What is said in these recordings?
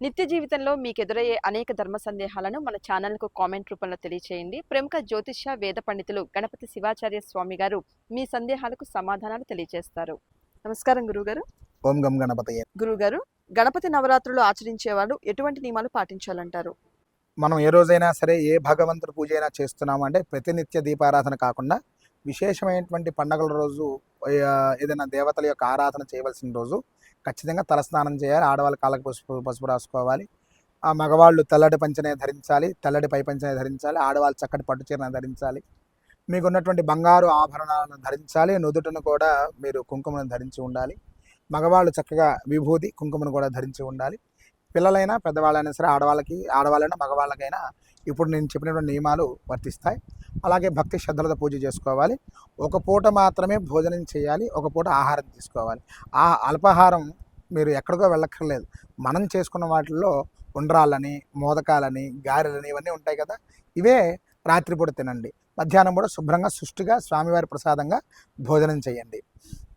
నిత్య జీవితంలో మీకు ఎదురయ్యే అనేక ధర్మ సందేహాలను మన ఛానల్కు కామెంట్ రూపంలో తెలియచేయండి. ప్రముఖ జ్యోతిష్య వేద పండితులు గణపతి శివాచార్య స్వామి గారు మీ సందేహాలకు సమాధానాలు తెలియజేస్తారు నమస్కారం గురుగారు ఓం గం గణపతయ్య గురుగారు గణపతి నవరాత్రులు ఆచరించేవారు ఎటువంటి నియమాలు పాటించాలంటారు? మనం ఏ రోజైనా సరే ఏ భగవంతుడి పూజ అయినా చేస్తున్నాము అంటే ప్రతినిత్య దీపారాధన కాకుండా విశేషమైనటువంటి పండగల రోజు ఏదైనా దేవతల యొక్క ఆరాధన చేయవలసిన రోజు ఖచ్చితంగా తలస్నానం చేయాలి ఆడవాళ్ళు కాళ్ళకు పసుపు పసుపు రాసుకోవాలి. ఆ మగవాళ్ళు తెల్లటి పంచనే ధరించాలి తెల్లటి పై పంచనే ధరించాలి ఆడవాళ్ళు చక్కటి పట్టు చీరను ధరించాలి. మీకు ఉన్నటువంటి బంగారు ఆభరణాలను ధరించాలి నుదుటను కూడా మీరు కుంకుమను ధరించి ఉండాలి. మగవాళ్ళు చక్కగా విభూతి కుంకుమను కూడా ధరించి ఉండాలి. పిల్లలైనా పెద్దవాళ్ళైనా సరే ఆడవాళ్ళకి ఆడవాళ్ళైనా మగవాళ్ళకైనా ఇప్పుడు నేను చెప్పినటువంటి నియమాలు వర్తిస్తాయి. అలాగే భక్తి శ్రద్ధలతో పూజ చేసుకోవాలి. ఒక పూట మాత్రమే భోజనం చేయాలి. ఒక పూట ఆహారం తీసుకోవాలి. ఆ అల్పాహారం మీరు ఎక్కడికో వెళ్ళక్కర్లేదు. మనం చేసుకున్న వాటిల్లో ఉండ్రాలని మోదకాలని గారెలని ఇవన్నీ ఉంటాయి కదా. ఇవే రాత్రిపూట తినండి. మధ్యాహ్నం కూడా శుభ్రంగా సుష్టిగా స్వామివారి ప్రసాదంగా భోజనం చేయండి.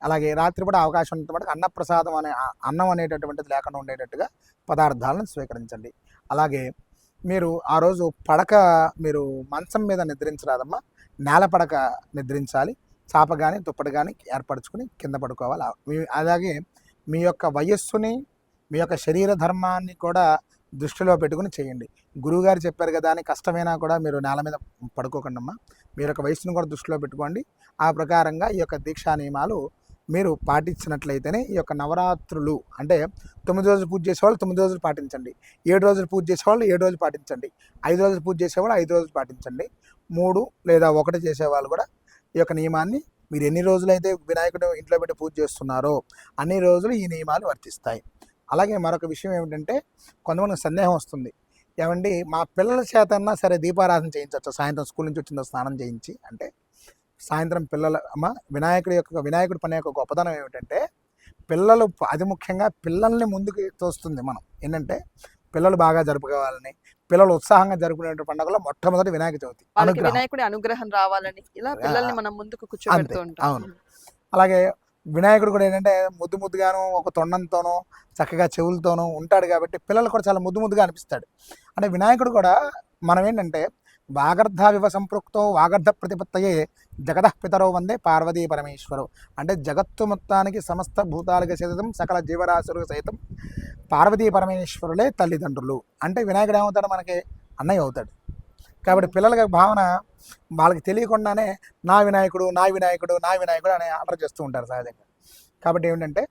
అలాగే రాత్రిపూట అవకాశం ఉన్నటువంటి అన్నప్రసాదం అనే అన్నం అనేటటువంటిది లేకుండా ఉండేటట్టుగా పదార్థాలను స్వీకరించండి. అలాగే మీరు ఆ రోజు పడక మీరు మంచం మీద నిద్రించరాదమ్మా. నేల పడక నిద్రించాలి. చాప కానీ దుప్పటి కానీ ఏర్పరచుకుని కింద పడుకోవాలి. మీ అలాగే మీ యొక్క వయస్సుని మీ యొక్క శరీర ధర్మాన్ని కూడా దృష్టిలో పెట్టుకుని చేయండి. గురువుగారు చెప్పారు కదా అని కష్టమైనా కూడా మీరు నేల మీద పడుకోకండి అమ్మా మీ యొక్క వయస్సును కూడా దృష్టిలో పెట్టుకోండి. ఆ ప్రకారంగా ఈ యొక్క దీక్షా నియమాలు మీరు పాటించినట్లయితేనే ఈ యొక్క నవరాత్రులు అంటే తొమ్మిది రోజులు పూజ చేసేవాళ్ళు తొమ్మిది రోజులు పాటించండి. ఏడు రోజులు పూజ చేసేవాళ్ళు ఏడు రోజులు పాటించండి. ఐదు రోజులు పూజ చేసేవాళ్ళు ఐదు రోజులు పాటించండి. మూడు లేదా ఒకటి చేసేవాళ్ళు కూడా ఈ యొక్క నియమాన్ని మీరు ఎన్ని రోజులైతే వినాయకుడు ఇంట్లో పెట్టి పూజ చేస్తున్నారో అన్ని రోజులు ఈ నియమాలు వర్తిస్తాయి. అలాగే మరొక విషయం ఏమిటంటే కొంతమందికి సందేహం వస్తుంది. ఏమండి మా పిల్లల చేతన్నా సరే దీపారాధన చేయించవచ్చు సాయంత్రం స్కూల్ నుంచి వచ్చిన స్నానం చేయించి అంటే సాయంత్రం పిల్లల అమ్మ వినాయకుడి యొక్క వినాయకుడి పని యొక్క గొప్పతనం ఏమిటంటే పిల్లలు అది ముఖ్యంగా పిల్లల్ని ముందుకు తోస్తుంది మనం. ఏంటంటే పిల్లలు బాగా జరుపుకోవాలని పిల్లలు ఉత్సాహంగా జరుపుకునే పండుగలో మొట్టమొదటి వినాయక చవితి వినాయకుడి అనుగ్రహం రావాలని ఇలా పిల్లల్ని మనం ముందుకు కూర్చోబెడుతూ అవును. అలాగే వినాయకుడు కూడా ఏంటంటే ముద్దు ముద్దుగాను ఒక తొండంతోనూ చక్కగా చెవులతోనూ ఉంటాడు కాబట్టి పిల్లలు కూడా చాలా ముద్దు ముద్దుగా అనిపిస్తాడు. అంటే వినాయకుడు కూడా మనం ఏంటంటే వాగర్ధవివ సంపృక్తో వాగర్ధ ప్రతిపత్తయే జగద పితరో వందే పార్వతీ పరమేశ్వరు. అంటే జగత్తు మొత్తానికి సమస్త భూతాలకు సైతం సకల జీవరాశులకు సైతం పార్వతీ పరమేశ్వరులే తల్లిదండ్రులు. అంటే వినాయకుడు ఏమవుతాడు మనకి? అన్నయ్య అవుతాడు. కాబట్టి పిల్లలకి భావన వాళ్ళకి తెలియకుండానే నా వినాయకుడు నా వినాయకుడు నా వినాయకుడు అనే ఆర్డర్ చేస్తూ ఉంటారు సహజంగా. కాబట్టి ఏమిటంటే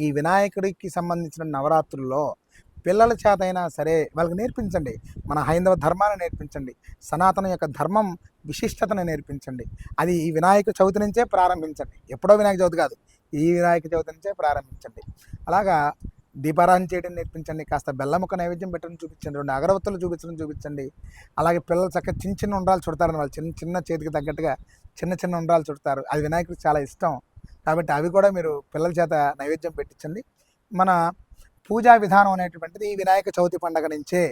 ఈ వినాయకుడికి సంబంధించిన నవరాత్రుల్లో పిల్లల చేత అయినా సరే వాళ్ళకి నేర్పించండి. మన హైందవ ధర్మాన్ని నేర్పించండి. సనాతన యొక్క ధర్మం విశిష్టతను నేర్పించండి. అది ఈ వినాయక చవితి నుంచే ప్రారంభించండి. ఎప్పుడో వినాయక చవితి కాదు. ఈ వినాయక చవితి నుంచే ప్రారంభించండి. అలాగా దీపారాధన చేయడం నేర్పించండి. కాస్త బెల్లముక్క నైవేద్యం పెట్టడం చూపించండి. రెండు అగరవత్తులు చూపించడం చూపించండి. అలాగే పిల్లలు చక్కగా చిన్న చిన్న ఉండ్రాలు చుడతారని వాళ్ళు చిన్న చిన్న చేతికి తగ్గట్టుగా చిన్న చిన్న ఉండ్రాలు చుడతారు. అది వినాయకుడికి చాలా ఇష్టం. కాబట్టి అవి కూడా మీరు పిల్లల చేత నైవేద్యం పెట్టించండి. మన పూజా విధానం అనేటువంటిది ఈ వినాయక చవితి పండగ నుంచే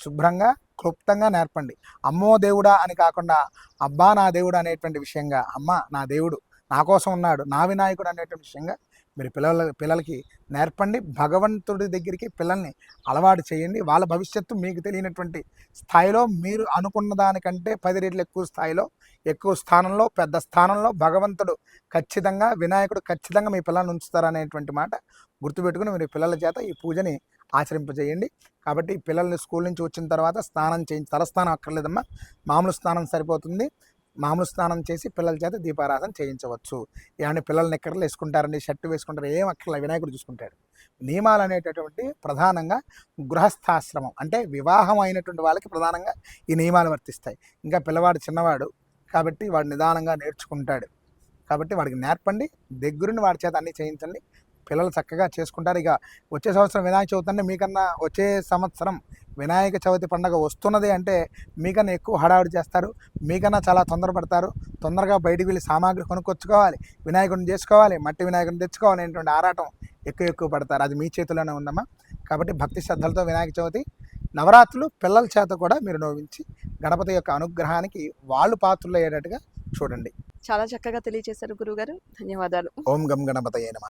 శుభ్రంగా క్లుప్తంగా నేర్పండి. అమ్మో దేవుడా అని కాకుండా అబ్బా నా దేవుడు అనేటువంటి విషయంగా అమ్మ నా దేవుడు నా కోసం ఉన్నాడు నా వినాయకుడు అనేటువంటి విషయంగా మీరు పిల్లల పిల్లలకి నేర్పండి. భగవంతుడి దగ్గరికి పిల్లల్ని అలవాటు చేయండి. వాళ్ళ భవిష్యత్తు మీకు తెలియనటువంటి స్థాయిలో మీరు అనుకున్న దానికంటే పది రెట్లు ఎక్కువ స్థాయిలో ఎక్కువ స్థానంలో పెద్ద స్థానంలో భగవంతుడు ఖచ్చితంగా వినాయకుడు ఖచ్చితంగా మీ పిల్లల్ని ఉంచుతారనేటువంటి మాట గుర్తుపెట్టుకుని మీరు పిల్లల చేత ఈ పూజని ఆచరింపజేయండి. కాబట్టి పిల్లల్ని స్కూల్ నుంచి వచ్చిన తర్వాత స్నానం చేయించి తలస్నానం అక్కర్లేదమ్మా. మామూలు స్నానం సరిపోతుంది. మామూలు స్నానం చేసి పిల్లల చేత దీపారాధన చేయించవచ్చు. ఏమంటే పిల్లలు నిక్కర్లు వేసుకుంటారండి షర్టు వేసుకుంటారు? ఏం అక్కర్లే వినాయకుడు చూసుకుంటాడు. నియమాలు అనేటటువంటి ప్రధానంగా గృహస్థాశ్రమం అంటే వివాహం అయినటువంటి వాళ్ళకి ప్రధానంగా ఈ నియమాలు వర్తిస్తాయి. ఇంకా పిల్లవాడు చిన్నవాడు కాబట్టి వాడు నిదానంగా నేర్చుకుంటాడు. కాబట్టి వాడికి నేర్పండి. దగ్గరుండి వాడి చేత అన్నీ చేయించండి. పిల్లలు చక్కగా చేసుకుంటారు. ఇక వచ్చే సంవత్సరం వినాయక చవితి అంటే మీకన్నా వచ్చే సంవత్సరం వినాయక చవితి పండగ వస్తున్నది అంటే మీకన్నా ఎక్కువ హడావిడి చేస్తారు. మీకన్నా చాలా తొందరపడతారు. తొందరగా బయటికి వెళ్ళి సామాగ్రి కొనుక్కొచ్చుకోవాలి. వినాయకుడిని చేసుకోవాలి. మట్టి వినాయకుడిని తెచ్చుకోవాలి అనేటువంటి ఆరాటం ఎక్కువ ఎక్కువ పడతారు. అది మీ చేతిలోనే ఉందమ్మా. కాబట్టి భక్తి శ్రద్ధలతో వినాయక చవితి. నవరాత్రులు పిల్లల చేత కూడా మీరు నోవించి గణపతి యొక్క అనుగ్రహానికి వాళ్ళు పాత్రలు అయ్యేటట్టుగా చూడండి. చాలా చక్కగా తెలియజేశారు గురుగారు ధన్యవాదాలు. ఓం గం గణపతయే నమః.